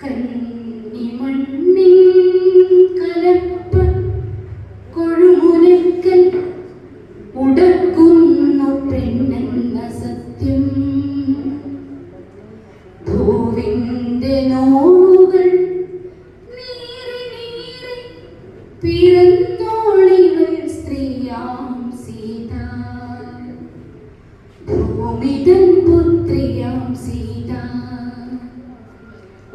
കന്നിമണ്ണിൻ കലപ്പ് കൊഴുമുനക്കൽ ഉടക്കുന്നു പെണ്ണെന്ന സത്യം. ഭൂവിന്റെ നോവുകൾ നീറി നീറി പിറന്നോളിവൾ സ്ത്രീയാം സീത ഭൂമിതൻ പുത്രിയാം സീത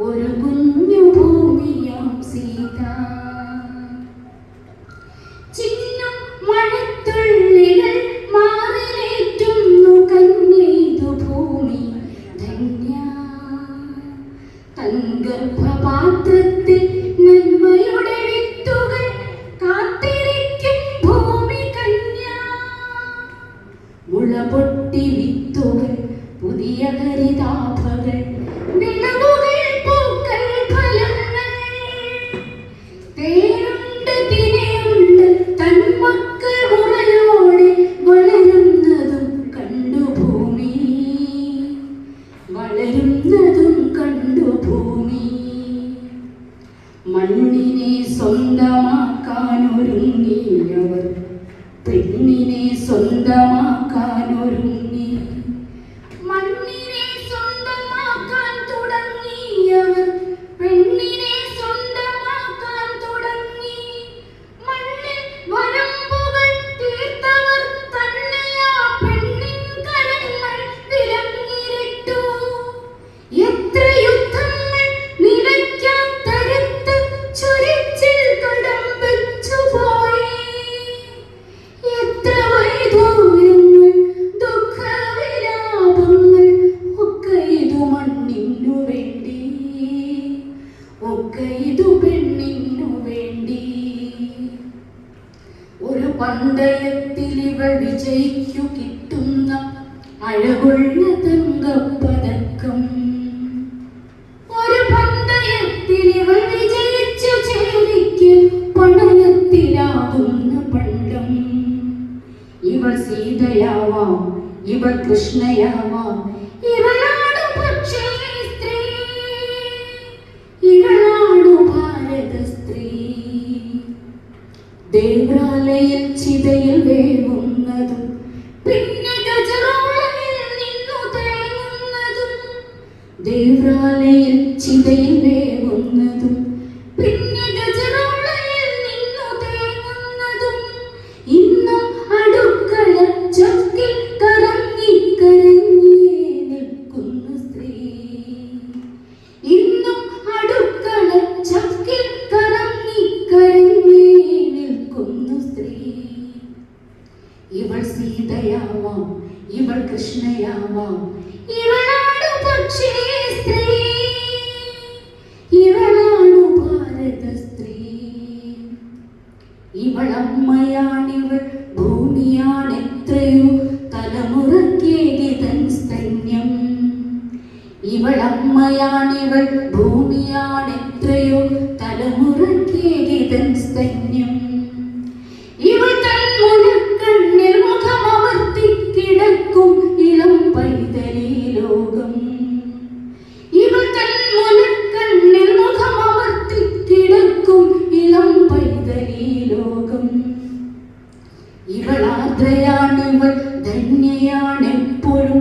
ഒരു കുഞ്ഞു ഭൂമിയാം സീത. ചിന്നും മഴത്തുള്ളികൾ മാറിലേറ്റുന്നു കന്നീതു ഭൂമി ധന്യ. തൻ സ്വന്തമാക്കാൻ ഒരുങ്ങിയവർ പെണ്ണിനെ സ്വന്തമാക്കാൻ ഇവൾ വിജയിക്കു കിട്ടുന്ന അഴകുള്ള തങ്കപ്പതക്കം ഒരു പന്തയത്തിലിവ വിജയിച്ചു ചേരിക്ക് പണയത്തിലാകുന്ന പണ്ടം. ഇവ സീതയാവാം ഇവ കൃഷ്ണയാവാം ഇവളാണ് സ്ത്രീ. ഇവളാണ് ഭാരത സ്ത്രീ. ദേവാലയിൽ ചിതയിൽ വേവുന്നതും പിന്നെ ഗജറോളയിൽ നിന്നു തേങ്ങുന്നതും ദേവാലയം ചിതയിൽ ഇവളമ്മയാണിവൾ ഭൂമിയാണെത്രയോ തലമുറക്കേകി തൻ സ്തന്യം ഇവൾ തൻ മുനക്കണ്ണിൽ മുഖമമർത്തി കിടക്കും ലോകം. ഇവൾ തൻ മുഖമമർത്തി കിടക്കും ലോകം. ഇവളാദ്രയാണിവൾ ധന്യയാണെപ്പോഴും.